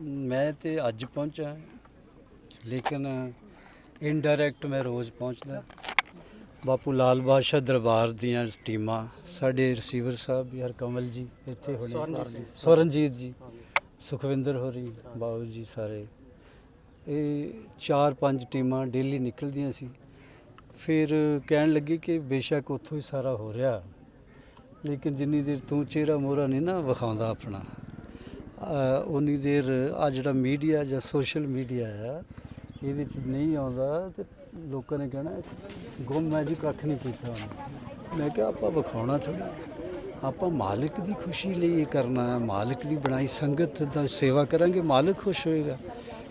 ਮੈਂ ਤੇ ਅੱਜ ਪਹੁੰਚਾ ਲੇਕਿਨ ਇਨਡਾਇਰੈਕਟ ਮੈਂ ਰੋਜ਼ ਪਹੁੰਚਦਾ ਬਾਪੂ ਲਾਲ ਬਾਦਸ਼ਾਹ ਦਰਬਾਰ ਦੀਆਂ ਟੀਮਾਂ ਸਾਡੇ ਰਿਸੀਵਰ ਸਾਹਿਬ ਵੀ ਹਰਕਮਲ ਜੀ ਇੱਥੇ ਹੋਣੇ ਸਵਰਨਜੀਤ ਜੀ ਸੁਖਵਿੰਦਰ ਹੋਰੀ ਬਾਬੂ ਜੀ ਸਾਰੇ। ਇਹ ਚਾਰ ਪੰਜ ਟੀਮਾਂ ਡੇਲੀ ਨਿਕਲਦੀਆਂ ਸੀ। ਫਿਰ ਕਹਿਣ ਲੱਗੇ ਕਿ ਬੇਸ਼ੱਕ ਉੱਥੋਂ ਹੀ ਸਾਰਾ ਹੋ ਰਿਹਾ। ਲੇਕਿਨ ਜਿੰਨੀ ਦੇਰ ਤੂੰ ਚਿਹਰਾ ਮੋਹਰਾ ਨਹੀਂ ਨਾ ਵਿਖਾਉਂਦਾ ਆਪਣਾ। ਉਨੀ ਦੇਰ ਆ ਜਿਹੜਾ ਮੀਡੀਆ ਜਾਂ ਸੋਸ਼ਲ ਮੀਡੀਆ ਆ ਇਹਦੇ ਚ ਨਹੀਂ ਆਉਂਦਾ ਤੇ ਲੋਕਾਂ ਨੇ ਕਹਿਣਾ, ਗੁੰਮ ਹੈ ਜੀ ਕੱਖ ਨਹੀਂ ਕੀਤਾ ਉਹਨੇ ਮੈਂ ਕਿਹਾ, ਆਪਾਂ ਵਿਖਾਉਣਾ ਥੋੜਾ ਆਪਾਂ ਮਾਲਕ ਦੀ ਖੁਸ਼ੀ ਲਈ ਇਹ ਕਰਨਾ ਹੈ, ਮਾਲਕ ਦੀ ਬਣਾਈ ਸੰਗਤ ਦਾ ਸੇਵਾ ਕਰਾਂਗੇ, ਮਾਲਕ ਖੁਸ਼ ਹੋਏਗਾ।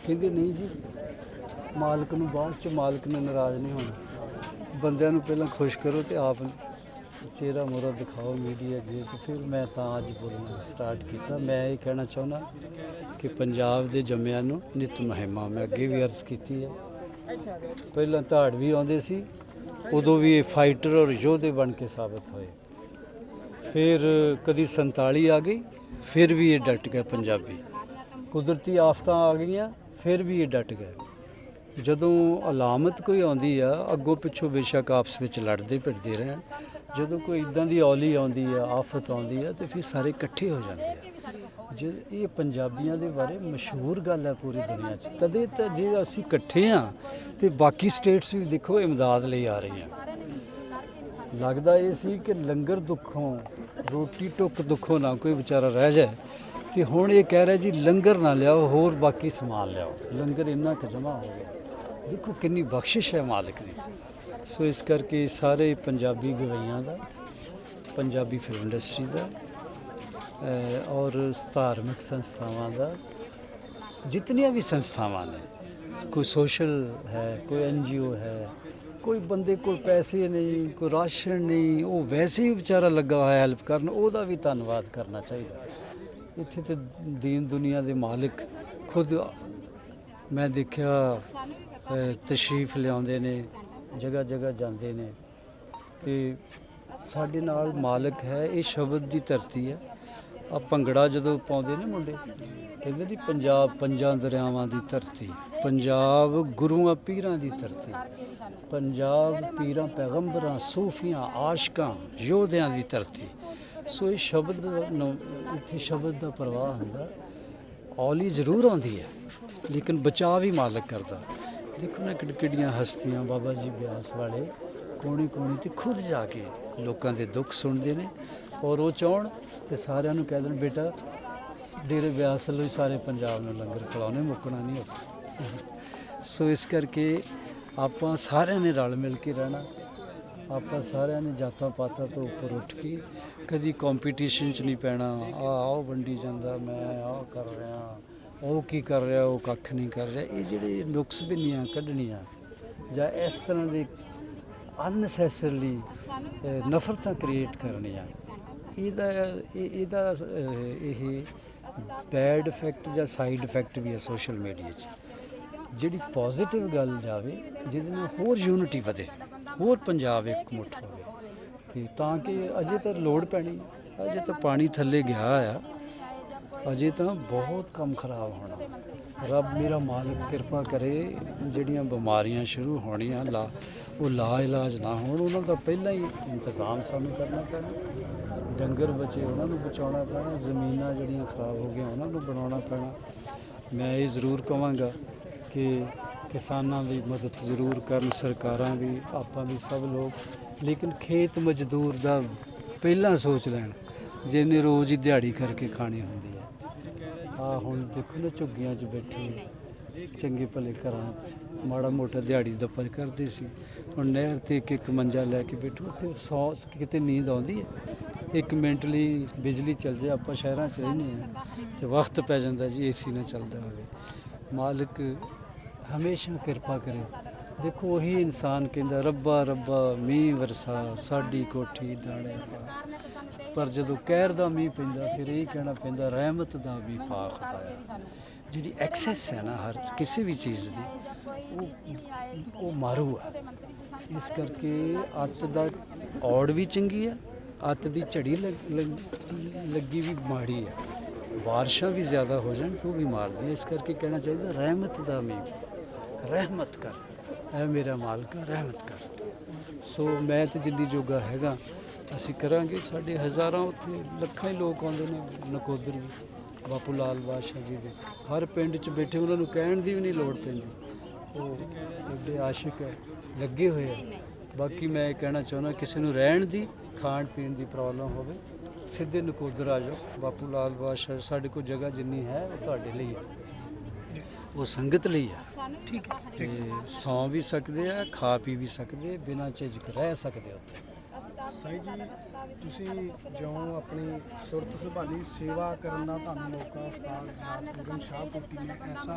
ਕਹਿੰਦੇ, ਨਹੀਂ ਜੀ, ਮਾਲਕ ਨੂੰ ਬਾਅਦ ਚ ਮਾਲਕ ਨੇ ਨਾਰਾਜ਼ ਨਹੀਂ ਹੋਣਾ। ਬੰਦਿਆਂ ਨੂੰ ਪਹਿਲਾਂ ਖੁਸ਼ ਕਰੋ ਤੇ ਆਪ ਚਿਹਰਾ ਮੋਰਾ ਦਿਖਾਓ ਮੀਡੀਆ ਅੱਗੇ ਤੇ ਫਿਰ ਮੈਂ ਤਾਂ ਅੱਜ ਬੋਲਣਾ ਸਟਾਰਟ ਕੀਤਾ। ਮੈਂ ਇਹ ਕਹਿਣਾ ਚਾਹੁੰਦਾ ਕਿ ਪੰਜਾਬ ਦੇ ਜੰਮਿਆਂ ਨੂੰ ਨਿਤ ਮਹਿਮਾ ਮੈਂ ਅੱਗੇ ਵੀ ਅਰਜ਼ ਕੀਤੀ ਹੈ। ਪਹਿਲਾਂ ਧਾੜ ਵੀ ਆਉਂਦੇ ਸੀ, ਉਦੋਂ ਵੀ ਇਹ ਫਾਈਟਰ ਔਰ ਯੋਧੇ ਬਣ ਕੇ ਸਾਬਤ ਹੋਏ। ਫਿਰ ਕਦੀ 47 ਆ ਗਈ, ਫਿਰ ਵੀ ਇਹ ਡਟ ਗਿਆ ਪੰਜਾਬੀ। ਕੁਦਰਤੀ ਆਫਤਾਂ ਆ ਗਈਆਂ, ਫਿਰ ਵੀ ਇਹ ਡਟ ਗਏ ਜਦੋਂ ਅਲਾਮਤ ਕੋਈ ਆਉਂਦੀ ਆ, ਅੱਗੋਂ ਪਿੱਛੋਂ ਬੇਸ਼ੱਕ ਆਪਸ ਵਿੱਚ ਲੜਦੇ ਭਿੜਦੇ ਰਹਿਣ ਜਦੋਂ ਕੋਈ ਇਦਾਂ ਦੀ ਔਲੀ ਆਉਂਦੀ ਆ, ਆਫਤ ਆਉਂਦੀ ਆ, ਤੇ ਫਿਰ ਸਾਰੇ ਇਕੱਠੇ ਹੋ ਜਾਂਦੇ ਆ। ਜੇ ਇਹ ਪੰਜਾਬੀਆਂ ਦੇ ਬਾਰੇ ਮਸ਼ਹੂਰ ਗੱਲ ਹੈ ਪੂਰੀ ਦੁਨੀਆ 'ਚ, ਤਦੇ ਤਾਂ ਜੇ ਅਸੀਂ ਇਕੱਠੇ ਆ, ਤੇ ਬਾਕੀ ਸਟੇਟਸ ਵੀ ਦੇਖੋ, ਇਮਦਾਦ ਲਈ ਆ ਰਹੀਆਂ। ਲੱਗਦਾ ਇਹ ਸੀ ਕਿ ਲੰਗਰ ਦੁੱਖੋਂ, ਰੋਟੀ ਟੁੱਕ ਦੁੱਖੋਂ ਨਾ ਕੋਈ ਵਿਚਾਰਾ ਰਹਿ ਜਾਏ। ਤੇ ਹੁਣ ਇਹ ਕਹਿ ਰਿਹਾ ਜੀ, ਲੰਗਰ ਨਾ ਲਿਆਓ, ਹੋਰ ਬਾਕੀ ਸਮਾਨ ਲਿਆਓ। ਲੰਗਰ ਇੰਨਾ ਕੁ ਜਮਾ ਹੋ ਗਿਆ। ਦੇਖੋ ਕਿੰਨੀ ਬਖਸ਼ਿਸ਼ ਹੈ ਮਾਲਕ ਦੀ। ਸੋ ਇਸ ਕਰਕੇ ਸਾਰੇ ਪੰਜਾਬੀ ਗਵਈਆਂ ਦਾ, ਪੰਜਾਬੀ ਫਿਲਮ ਇੰਡਸਟਰੀ ਦਾ ਔਰ ਧਾਰਮਿਕ ਸੰਸਥਾਵਾਂ ਦਾ, ਜਿਤਨੀਆਂ ਵੀ ਸੰਸਥਾਵਾਂ ਨੇ, ਕੋਈ ਸੋਸ਼ਲ ਹੈ, ਕੋਈ ਐਨਜੀਓ ਹੈ, ਕੋਈ ਬੰਦੇ ਕੋਲ ਪੈਸੇ ਨਹੀਂ, ਕੋਈ ਰਾਸ਼ਨ ਨਹੀਂ, ਉਹ ਵੈਸੇ ਹੀ ਵਿਚਾਰਾ ਲੱਗਾ ਹੋਇਆ ਹੈਲਪ ਕਰਨ, ਉਹਦਾ ਵੀ ਧੰਨਵਾਦ ਕਰਨਾ ਚਾਹੀਦਾ। ਇੱਥੇ ਤੇ ਦੀਨ ਦੁਨੀਆ ਦੇ ਮਾਲਕ ਖੁਦ ਮੈਂ ਦੇਖਿਆ ਤਸ਼ਰੀਫ ਲਿਆਉਂਦੇ ਨੇ ਜਗ੍ਹਾ ਜਗ੍ਹਾ ਜਾਂਦੇ ਨੇ ਤੇ ਸਾਡੇ ਨਾਲ ਮਾਲਕ ਹੈ, ਇਹ ਸ਼ਬਦ ਦੀ ਧਰਤੀ ਹੈ। ਆ ਭੰਗੜਾ ਜਦੋਂ ਪਾਉਂਦੇ ਨੇ ਮੁੰਡੇ, ਕਹਿੰਦੇ ਨੇ ਪੰਜਾਬ ਪੰਜਾਂ ਦਰਿਆਵਾਂ ਦੀ ਧਰਤੀ, ਪੰਜਾਬ ਗੁਰੂਆਂ ਪੀਰਾਂ ਦੀ ਧਰਤੀ, ਪੰਜਾਬ ਪੀਰਾਂ ਪੈਗੰਬਰਾਂ, ਸੂਫੀਆਂ, ਆਸ਼ਕਾਂ, ਯੋਧਿਆਂ ਦੀ ਧਰਤੀ। ਸੋ ਇਹ ਸ਼ਬਦ ਨੂੰ, ਇੱਥੇ ਸ਼ਬਦ ਦਾ ਪ੍ਰਵਾਹ ਹੁੰਦਾ ਔਲੀ ਜ਼ਰੂਰ ਆਉਂਦੀ ਹੈ, ਲੇਕਿਨ ਬਚਾਅ ਵੀ ਮਾਲਕ ਕਰਦਾ। ਦੇਖੋ ਨਾ ਕਿੱਡ, ਕਿੱਡੀਆਂ ਹਸਤੀਆਂ ਬਾਬਾ ਜੀ ਬਿਆਸ ਵਾਲੇ ਕੋਣੀ ਕੋਣੀ ਤੇ ਖੁਦ ਜਾ ਕੇ ਲੋਕਾਂ ਦੇ ਦੁੱਖ ਸੁਣਦੇ ਨੇ ਔਰ ਉਹ ਚਾਹਣ ਤੇ ਸਾਰਿਆਂ ਨੂੰ ਕਹਿ ਦੇਣ, ਬੇਟਾ, ਡੇਰੇ ਬਿਆਸ ਲਈ ਸਾਰੇ ਪੰਜਾਬ ਨੂੰ ਲੰਗਰ ਖਿਲਾਉਣੇ, ਮੁੱਕਣਾ ਨਹੀਂ ਉੱਥੇ। ਸੋ ਇਸ ਕਰਕੇ ਆਪਾਂ ਸਾਰਿਆਂ ਨੇ ਰਲ ਮਿਲ ਕੇ ਰਹਿਣਾ। ਆਪਾਂ ਸਾਰਿਆਂ ਨੇ ਜਾਤਾਂ ਪਾਤਾਂ ਤੋਂ ਉੱਪਰ ਉੱਠ ਕੇ ਕਦੀ ਕੰਪੀਟੀਸ਼ਨ 'ਚ ਨਹੀਂ ਪੈਣਾ। ਆ ਆਹ ਵੰਡੀ ਜਾਂਦਾ, ਮੈਂ ਆਹ ਕਰ ਰਿਹਾ। ਉਹ ਕੀ ਕਰ ਰਿਹਾ, ਉਹ ਕੱਖ ਨਹੀਂ ਕਰ ਰਿਹਾ। ਇਹ ਜਿਹੜੇ ਨੁਕਸ ਬਿੰਨੀਆਂ ਕੱਢਣੀਆਂ, ਜਾਂ ਇਸ ਤਰ੍ਹਾਂ ਦੇ ਅਨਸੈਸਰਲੀ ਨਫ਼ਰਤਾਂ ਕ੍ਰੀਏਟ ਕਰਨੀਆਂ। ਇਹਦਾ, ਇਹ- ਇਹਦਾ ਇਹ ਬੈਡ ਇਫੈਕਟ ਜਾਂ ਸਾਈਡ ਇਫੈਕਟ ਵੀ ਹੈ ਸੋਸ਼ਲ ਮੀਡੀਆ 'ਚ। ਜਿਹੜੀ ਪੋਜ਼ਿਟਿਵ ਗੱਲ ਜਾਵੇ, ਜਿਹਦੇ ਨਾਲ ਹੋਰ ਯੂਨਿਟੀ ਵਧੇ, ਹੋਰ ਪੰਜਾਬ ਇੱਕ ਮੁੱਠ ਹੋਵੇ। ਤੇ ਤਾਂ ਕਿ ਅਜੇ ਤਾਂ ਲੋੜ ਪੈਣੀ, ਅਜੇ ਤਾਂ ਪਾਣੀ ਥੱਲੇ ਗਿਆ ਆ। ਅਜੇ ਤਾਂ ਬਹੁਤ ਕੰਮ ਖਰਾਬ ਹੋਣਾ। ਰੱਬ ਮੇਰਾ ਮਾਲਕ ਕਿਰਪਾ ਕਰੇ, ਜਿਹੜੀਆਂ ਬਿਮਾਰੀਆਂ ਸ਼ੁਰੂ ਹੋਣੀਆਂ, ਲਾ, ਉਹ ਲਾ ਇਲਾਜ ਨਾ ਹੋਣ, ਉਹਨਾਂ ਦਾ ਪਹਿਲਾਂ ਹੀ ਇੰਤਜ਼ਾਮ ਸਾਨੂੰ ਕਰਨਾ ਪੈਣਾ। ਡੰਗਰ ਬਚੇ ਉਹਨਾਂ ਨੂੰ ਬਚਾਉਣਾ ਪੈਣਾ, ਜ਼ਮੀਨਾਂ ਜਿਹੜੀਆਂ ਖਰਾਬ ਹੋ ਗਈਆਂ ਉਹਨਾਂ ਨੂੰ ਬਣਾਉਣਾ ਪੈਣਾ। ਮੈਂ ਇਹ ਜ਼ਰੂਰ ਕਹਾਂਗਾ ਕਿ ਕਿਸਾਨਾਂ ਦੀ ਮਦਦ ਜ਼ਰੂਰ ਕਰਨ, ਸਰਕਾਰਾਂ ਵੀ, ਆਪਾਂ ਵੀ ਸਭ ਲੋਕ। ਲੇਕਿਨ ਖੇਤ ਮਜ਼ਦੂਰ ਦਾ ਪਹਿਲਾਂ ਸੋਚ ਲੈਣ ਜਿਹਨੇ ਰੋਜ਼ ਹੀ ਦਿਹਾੜੀ ਕਰਕੇ ਖਾਣੀ ਹੁੰਦੀ ਹੈ। ਆ ਹੁਣ ਦੇਖੋ ਨਾ ਝੁੱਗੀਆਂ 'ਚ ਬੈਠੇ ਚੰਗੇ ਭਲੇ ਘਰਾਂ 'ਚ। ਮਾੜਾ ਮੋਟਾ ਦਿਹਾੜੀ ਦੱਪਾ ਕਰਦੇ ਸੀ। ਹੁਣ ਨਹਿਰ ਤੇ ਇੱਕ ਇੱਕ ਮੰਜਾ ਲੈ ਕੇ ਬੈਠੋ, ਉੱਥੇ ਸੌ ਕਿਤੇ ਨੀਂਦ ਆਉਂਦੀ ਹੈ। ਇੱਕ ਮਿੰਟ ਲਈ ਬਿਜਲੀ ਚੱਲ ਜਾਏ, ਆਪਾਂ ਸ਼ਹਿਰਾਂ 'ਚ ਰਹਿੰਦੇ ਆ ਤੇ ਵਕਤ ਪੈ ਜਾਂਦਾ ਜੀ, ਏਸੀ ਨਾ ਚੱਲਦਾ ਹੋਵੇ। ਮਾਲਕ ਹਮੇਸ਼ਾ ਕਿਰਪਾ ਕਰੇ। ਦੇਖੋ ਉਹੀ ਇਨਸਾਨ ਕਹਿੰਦਾ, ਰੱਬਾ ਰੱਬਾ, ਮੀਂਹ, ਵਰਸਾ, ਸਾਡੀ ਕੋਠੀ ਦਾਣੇ ਪਾ। ਪਰ ਜਦੋਂ ਕਹਿਰ ਦਾ ਮੀਂਹ ਪੈਂਦਾ, ਫਿਰ ਇਹ ਕਹਿਣਾ ਪੈਂਦਾ, ਰਹਿਮਤ ਦਾ ਵੀ ਪਾ ਖੁਦਾਇਆ ਜਿਹੜੀ ਐਕਸੈਸ ਹੈ ਨਾ ਹਰ ਕਿਸੇ ਵੀ ਚੀਜ਼ ਦੀ, ਉਹ ਉਹ ਮਾਰੂ ਆ। ਇਸ ਕਰਕੇ ਅੱਤ ਦਾ ਔੜ ਵੀ ਚੰਗੀ ਆ, ਅੱਤ ਦੀ ਝੜੀ ਲੱਗੀ ਵੀ ਮਾੜੀ ਆ। ਬਾਰਿਸ਼ਾਂ ਵੀ ਜ਼ਿਆਦਾ ਹੋ ਜਾਣ, ਤਾਂ ਵੀ ਮਾਰਦੀ ਇਸ ਕਰਕੇ ਕਹਿਣਾ ਚਾਹੀਦਾ, ਰਹਿਮਤ ਦਾ ਮੀਂਹ ਰਹਿਮਤ ਕਰ। ਐ ਮੇਰਾ ਮਾਲਕਾ ਰਹਿਮਤ ਕਰ। ਸੋ ਮੈਂ ਤੇ ਜਿੰਨੀ ਜੋਗਾ ਹੈਗਾ ਅਸੀਂ ਕਰਾਂਗੇ ਸਾਡੇ ਹਜ਼ਾਰਾਂ ਉੱਥੇ ਲੱਖਾਂ ਹੀ ਲੋਕ ਆਉਂਦੇ ਨੇ ਨਕੋਦਰ ਵੀ ਬਾਪੂ ਲਾਲ ਬਾਦਸ਼ਾਹ ਜੀ ਦੇ। ਹਰ ਪਿੰਡ 'ਚ ਬੈਠੇ ਉਹਨਾਂ ਨੂੰ ਕਹਿਣ ਦੀ ਵੀ ਨਹੀਂ ਲੋੜ ਪੈਂਦੀ। ਉਹ ਵੱਡੇ ਆਸ਼ਿਕ ਹੈ ਲੱਗੇ ਹੋਏ ਆ। ਬਾਕੀ ਮੈਂ ਇਹ ਕਹਿਣਾ ਚਾਹੁੰਦਾ ਕਿਸੇ ਨੂੰ ਰਹਿਣ ਦੀ ਖਾਣ ਪੀਣ ਦੀ ਪ੍ਰੋਬਲਮ ਹੋਵੇ ਸਿੱਧੇ ਨਕੋਦਰ ਆ ਜਾਓ। ਬਾਪੂ ਲਾਲ ਬਾਦਸ਼ਾਹ ਸਾਡੇ ਕੋਲ ਜਗ੍ਹਾ ਜਿੰਨੀ ਹੈ ਉਹ ਤੁਹਾਡੇ ਲਈ ਹੈ। ਉਹ ਸੰਗਤ ਲਈ ਹੈ। ਠੀਕ ਹੈ। ਸੌਂ ਵੀ ਸਕਦੇ ਆ ਖਾ ਪੀ ਵੀ ਸਕਦੇ ਬਿਨਾਂ ਝਿਜਕ ਰਹਿ ਸਕਦੇ ਉੱਥੇ। ਸਾਈ ਜੀ, ਤੁਸੀਂ ਜਿਉਂ ਆਪਣੀ ਸੁਰਤ ਸੰਭਾਲੀ, ਸੇਵਾ ਕਰਨ ਦਾ ਤੁਹਾਨੂੰ ਮੌਕਾ ਉਸਤਾਦ ਜਨਾਬ ਪੂਰਨ ਸ਼ਾਹ ਕੋਟੀ ਨੇ, ਐਸਾ